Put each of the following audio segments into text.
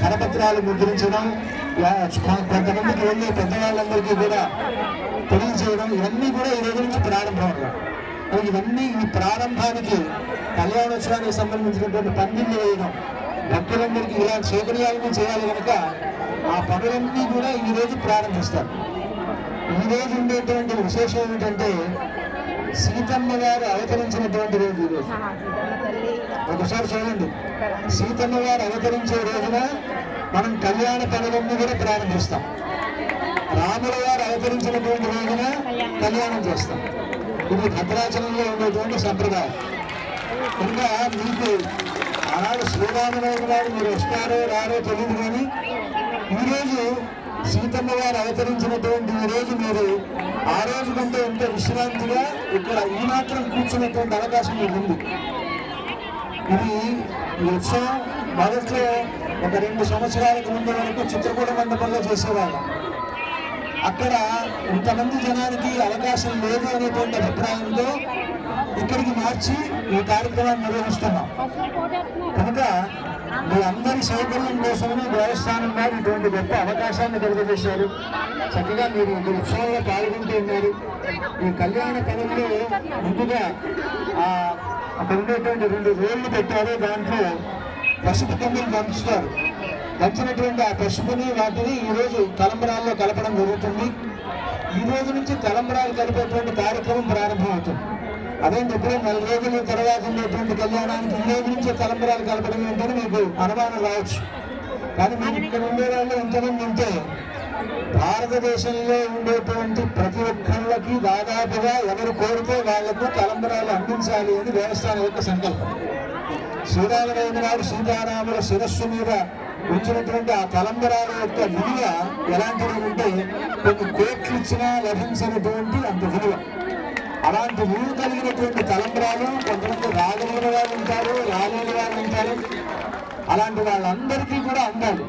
కరపత్రాలు ముద్రించడం కొంతమందికి వెళ్ళి పెద్దవాళ్ళందరికీ కూడా తెలియజేయడం ఇవన్నీ కూడా ఈ రోజు నుంచి ప్రారంభం ఇవన్నీ ఈ ప్రారంభానికి కళ్యాణోత్సవానికి సంబంధించినటువంటి పందిళ్ళు వేయడం భక్తులందరికీ ఇలాంటి సౌకర్యాలను చేయాలి కనుక ఆ పనులన్నీ కూడా ఈ రోజు ప్రారంభిస్తారు. ఈ రోజు ఉండేటువంటి విశేషం ఏమిటంటే సీతమ్మ గారు అవతరించినటువంటి రోజు ఒకసారి చూడండి. సీతమ్మ గారు అవతరించే రోజున మనం కళ్యాణ పనులన్నీ కూడా ప్రారంభిస్తాం. రాముల గారు అవతరించినటువంటి రోజున కళ్యాణం చేస్తాం. ఇది భద్రాచలంలో ఉండేటువంటి సంప్రదాయం. ఇంకా మీకు ఆనాడు శ్రీరామనవమి నాడు మీరు వస్తారో రారో తెలియదు కానీ ఈరోజు సీతమ్మ గారు అవతరించినటువంటి ఈ రోజు మీరు ఆ రోజు కంటే ఎంతో విశ్రాంతిగా ఇక్కడ ఈ మాత్రం కూర్చున్నటువంటి అవకాశం మీకు ఉంది. ఇది ఉత్సవం మొదట్లో ఒక రెండు సంవత్సరాలకు ముందు వరకు చిత్రకూట మండపంలో చేసేవాళ్ళం. అక్కడ ఇంతమంది జనానికి అవకాశం లేదు అనేటువంటి అభిప్రాయంతో ఇక్కడికి మార్చి ఈ కార్యక్రమాన్ని నిర్వహిస్తున్నాం. కనుక మీ అందరి సౌకర్యం కోసమే దేవస్థానం వారు ఇటువంటి గొప్ప అవకాశాన్ని కలుగజేశారు. చక్కగా మీరు ఈ ఉత్సవంలో పాల్గొంటూ ఉన్నారు. ఈ కళ్యాణ పదంలో ముందుగా అక్కడ ఉండేటువంటి రెండు రోళ్ళు పెట్టారు. దాంట్లో పసుపు కొమ్ములు పంపిస్తారు. దంచినటువంటి ఆ పసుపుని వాటిని ఈరోజు తలంబరాల్లో కలపడం జరుగుతుంది. ఈ రోజు నుంచి తలంబరాలు కలిపేటువంటి కార్యక్రమం ప్రారంభమవుతుంది. అదేం ఎప్పుడో నెల రోజుల తర్వాత ఉండేటువంటి కళ్యాణానికి ఈ రోజు నుంచే తలంబరాలు కలపడం ఏంటని మీకు అనుమానం రావచ్చు. కానీ మీరు ఇక్కడ ఉండే వాళ్ళు ఎంతమంది ఉంటే భారతదేశంలో ఉండేటువంటి ప్రతి ఒక్కళ్ళకి దాదాపుగా ఎవరు కోరితే వాళ్ళకు తలంబరాలు అందించాలి అని దేవస్థానం యొక్క సంకల్పం. శ్రీరామరావు నాడు సీతారాముల శిరస్సు మీద ఉంచినటువంటి ఆ తలంబరాల యొక్క విలువ ఎలాంటిది అంటే కొన్ని కోట్లు ఇచ్చినా లభించినటువంటి అంత విలువ. అలాంటి ఊరు కలిగినటువంటి తలంబరాలు కొంతమంది రాగలిగిన వారు ఉంటారు రాలేని వారు ఉంటారు. అలాంటి వాళ్ళందరికీ కూడా అందాలి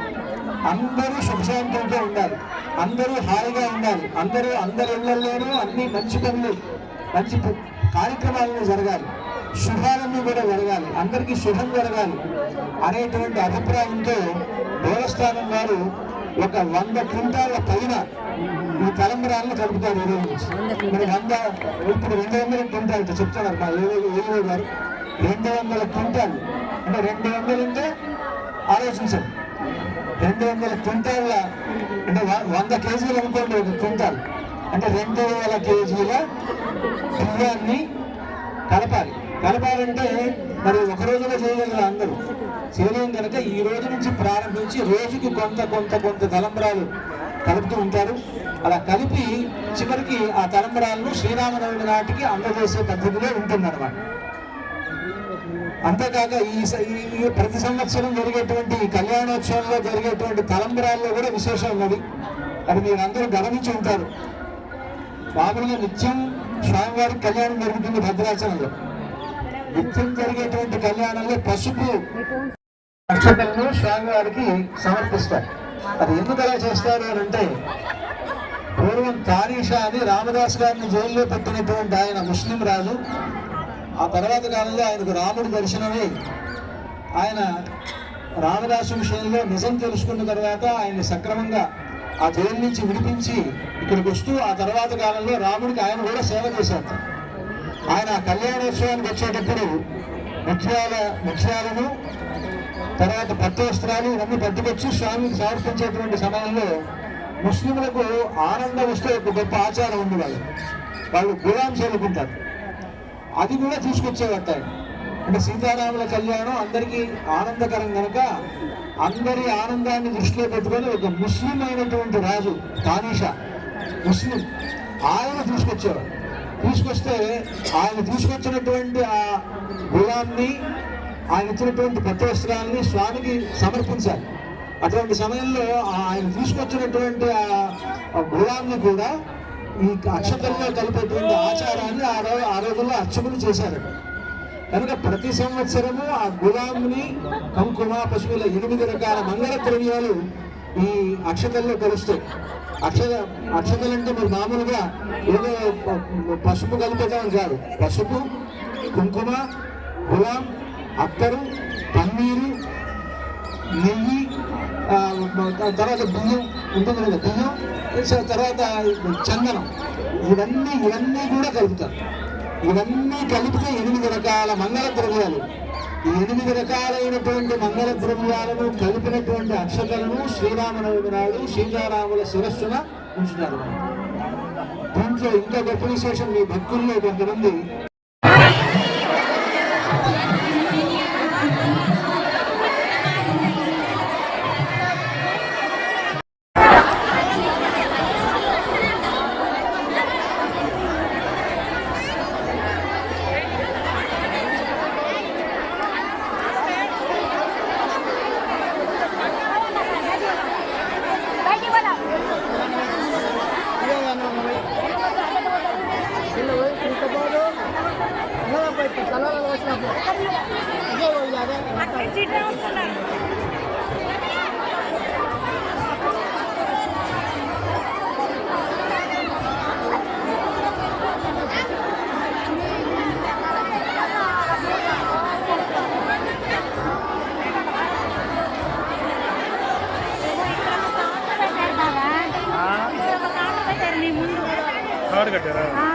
అందరూ సుఖశాంతంతో ఉండాలి. అందరూ హాయిగా ఉండాలి. అందరూ అందరి ఇళ్ళలోనూ అన్ని మంచి పనులు మంచి కార్యక్రమాలను జరగాలి. శుభాలన్నీ కూడా జరగాలి. అందరికీ శుభం జరగాలి అనేటువంటి అభిప్రాయంతో దేవస్థానం వారు ఒక వంద క్వింటాల పైన ఈ తలంబరాలను కలుపుతారు ఈ రోజు నుంచి మరి వంద ఇప్పుడు రెండు వందల క్వింటాల్ చెప్తున్నారు మా ఏవో ఏవో గారు రెండు వందల క్వింటాల్. అంటే రెండు వందలు అంటే ఆలోచించండి రెండు వందల క్వింటాళ్ళ అంటే వంద కేజీలు అనుకోండి ఒక క్వింటాల్. అంటే రెండు వేల కేజీల బియ్యాన్ని కలపాలి. కలపాలంటే మరి ఒక రోజులో చేయగలరు అందరూ? చేయలేం కనుక ఈ రోజు నుంచి ప్రారంభించి రోజుకి కొంత కొంత కొంత తలంబరాలు కలుపుతూ ఉంటారు. అలా కలిపి చివరికి ఆ తలంబరాలను శ్రీరామనవమి నాటికి అందజేసే పద్ధతిలో ఉంటుందన్నమాట. అంతేకాక ఈ ప్రతి సంవత్సరం జరిగేటువంటి ఈ కళ్యాణోత్సవంలో జరిగేటువంటి తలంబరాల్లో కూడా విశేషం ఉన్నది. అది మీరు అందరూ గమనించి ఉంటారు. మామూలుగా నిత్యం స్వామివారి కళ్యాణం జరుగుతుంది భద్రాచలంలో. నిత్యం జరిగేటువంటి కళ్యాణంలో పసుపు అక్షతలను స్వామివారికి సమర్పిస్తారు. అది ఎందుకు అలా చేస్తారు అని అంటే పూర్వం తారీషా అని రామదాస్ గారిని జైల్లో పెట్టినటువంటి ఆయన ముస్లిం రాజు. ఆ తర్వాత కాలంలో ఆయనకు రాముడి దర్శనమై. ఆయన రామదాసు విషయంలో నిజం తెలుసుకున్న తర్వాత ఆయన్ని సక్రమంగా ఆ జైలు నుంచి విడిపించి ఇక్కడికి వస్తూ ఆ తర్వాత కాలంలో రాముడికి ఆయన కూడా సేవ చేశారు. ఆయన ఆ కళ్యాణోత్సవానికి వచ్చేటప్పుడు ముత్యాల ముత్యాలను తర్వాత పట్టు వస్త్రాలు ఇవన్నీ పట్టుకొచ్చి స్వామికి సమర్పించేటువంటి సమయంలో ముస్లింలకు ఆనందం వస్తే ఒక గొప్ప ఆచారం ఉంది వాళ్ళు వాళ్ళు గులాం చదువుకుంటారు. అది కూడా తీసుకొచ్చేవారు అంటే సీతారాముల కళ్యాణం అందరికీ ఆనందకరం కనుక అందరి ఆనందాన్ని దృష్టిలో పెట్టుకొని ఒక ముస్లిం అయినటువంటి రాజు తానీషా ముస్లిం. ఆయన తీసుకొచ్చేవారు తీసుకొస్తే ఆయన తీసుకొచ్చినటువంటి ఆ గులాన్ని ఆయన ఇచ్చినటువంటి పెద్ద వస్త్రాలని స్వామికి సమర్పించాలి. అటువంటి సమయంలో ఆయన తీసుకొచ్చినటువంటి ఆ ఆ గులాంని కూడా ఈ అక్షతల్లో కలిపేటువంటి ఆచారాన్ని ఆ రోజు ఆ రోజుల్లో అర్చకులు చేశారు. కనుక ప్రతి సంవత్సరము ఆ గులాంని కుంకుమ పశువుల ఎనిమిది రకాల మంగళ ద్రవ్యాలు ఈ అక్షతల్లో కలుస్తాయి అక్షత అక్షతలు అంటే మీరు మామూలుగా ఏదో ప- పసుపు కలిపేదాం కాదు. పసుపు కుంకుమ గులాం అత్తరు పన్నీరు నెయ్యి తర్వాత బియ్యం ఉంటుంది కదా బియ్యం సో తర్వాత చందనం. ఇవన్నీ ఇవన్నీ కూడా కలుపుతారు ఇవన్నీ కలిపితే ఎనిమిది రకాల మంగళ ద్రవ్యాలు ఈ ఎనిమిది రకాలైనటువంటి మంగళ ద్రవ్యాలను కలిపినటువంటి అక్షతలను శ్రీరామనవమి నాడు సీతారాముల శిరస్సున ఉంచుతారు. దీంట్లో ఇంకా గొప్ప విశేషం మీ భక్తుల్లో కొంతమంది పెట్టారు నీ